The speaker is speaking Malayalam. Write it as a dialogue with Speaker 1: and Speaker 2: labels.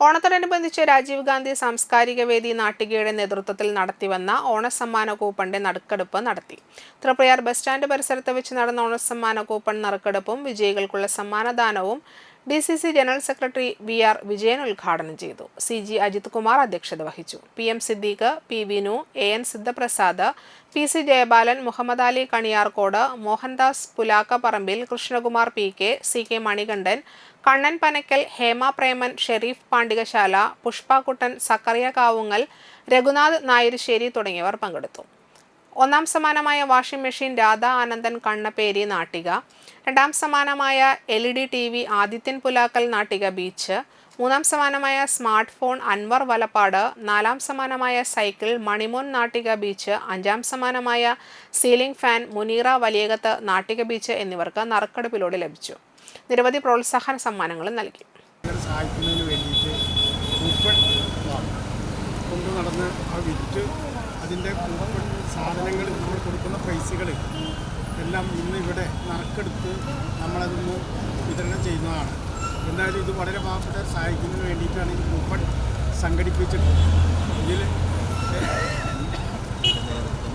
Speaker 1: ഓണത്തോടനുബന്ധിച്ച് രാജീവ് ഗാന്ധി സാംസ്കാരിക വേദി നാട്ടികയുടെ നേതൃത്വത്തിൽ നടത്തിവന്ന ഓണസമ്മാന കൂപ്പണിന്റെ നറുക്കെടുപ്പ് നടത്തി. തൃപ്രയാർ ബസ് സ്റ്റാൻഡ് പരിസരത്ത് വെച്ച് നടന്ന ഓണസമ്മാന കൂപ്പൺ നറുക്കെടുപ്പും വിജയികൾക്കുള്ള സമ്മാനദാനവും D C C general secretary V R Vijayan ഉദ്ഘാടനം ചെയ്തു. സി ജി അജിത് കുമാർ അധ്യക്ഷത വഹിച്ചു. P M Siddique P Vinu A N Siddhaprasad P C Jayabalan Muhammad Ali Kaniyarkode Mohandas Pulakka Parambil Krishnakumar P K C K Manikandan Kannan Panakkal Hema Preman Sherif Pandikasala Pushpakuttan Zacharia Kavungal Raghunath Nayarissery തുടങ്ങിയവർ പങ്കെടുത്തു. ഒന്നാം സമ്മാനമായ വാഷിംഗ് മെഷീൻ രാധ ആനന്ദൻ കണ്ണപ്പേരി നാട്ടിക. രണ്ടാം സമ്മാനമായ L E D T V Adithyan Pulakkal Nattika beach. മൂന്നാം സമ്മാനമായ സ്മാർട്ട് ഫോൺ അൻവർ വലപ്പാട്. നാലാം സമ്മാനമായ സൈക്കിൾ മണിമോൻ നാട്ടിക ബീച്ച്. അഞ്ചാം സമ്മാനമായ ceiling fan Muneera Valiyakath Nattika beach എന്നിവർക്ക് നറുക്കെടുപ്പിലൂടെ ലഭിച്ചു. നിരവധി പ്രോത്സാഹന സമ്മാനങ്ങളും നൽകി.
Speaker 2: കൊണ്ടു നടന്ന് ആ വിറ്റ് അതിന്റെ സാധനങ്ങൾ നമ്മൾ കൊടുക്കുന്ന പൈസകൾ എല്ലാം ഇന്ന് ഇവിടെ നറുക്കെടുത്ത് നമ്മളതൊന്ന് വിതരണം ചെയ്യുന്നതാണ്. എന്തായാലും ഇത് വളരെ പാവപ്പെട്ടവരെ സഹായിക്കുന്നതിന് വേണ്ടിയിട്ടാണ് ഈ കൂപ്പൺ സംഘടിപ്പിച്ചിട്ടുള്ളത് ഇതിൽ